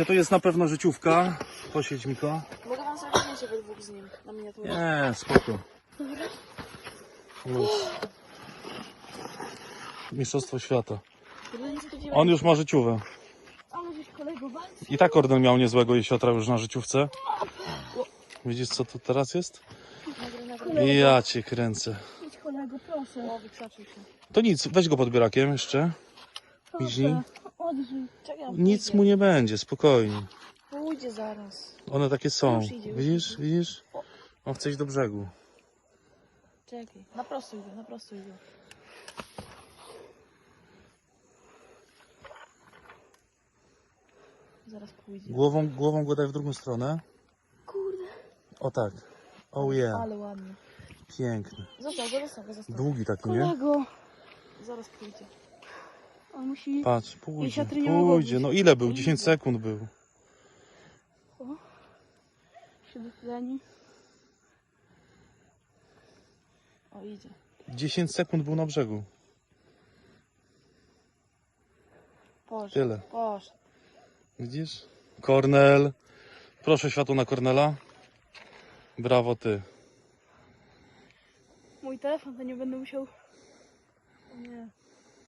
Zobaczcie, to jest na pewno życiówka. Posiedź Miko. Mogę wam zrobić zdjęcie we dwóch z nim na miniaturę. Nie, spoko. Luz. Mistrzostwo świata. On już ma życiówę. Ale żeś kolego walczy. I tak Ordon miał niezłego jesiotra już na życiówce. Widzisz co tu teraz jest? Ja cię kręcę. Idź kolego, proszę. O, wykrzaczył się. To nic, weź go podbierakiem jeszcze. Odrzyj. Nic mu nie będzie, spokojnie. Pójdzie zaraz. One takie są. Już idzie, już Widzisz, idzie. widzisz? On chce iść do brzegu. Czekaj. Na prosto idzie, na prosto idzie. Zaraz pójdzie. Głową, głową go daj w drugą stronę. Kurde. O tak. Oh yeah. Ale ładnie. Piękny. Go, zostaw go, zostaw. Długi taki, nie? Kolego. Zaraz pójdzie. Musi... Patrz, pójdzie, Jesiotry nie mogą pójdzie. być. No ile był? 10 sekund był. się dotleni. O, idzie. 10 sekund był na brzegu. Poszedł. Tyle. Poszedł. Widzisz? Kornel. Proszę światło na Kornela. Brawo ty. Mój telefon to nie będę musiał... O Nie.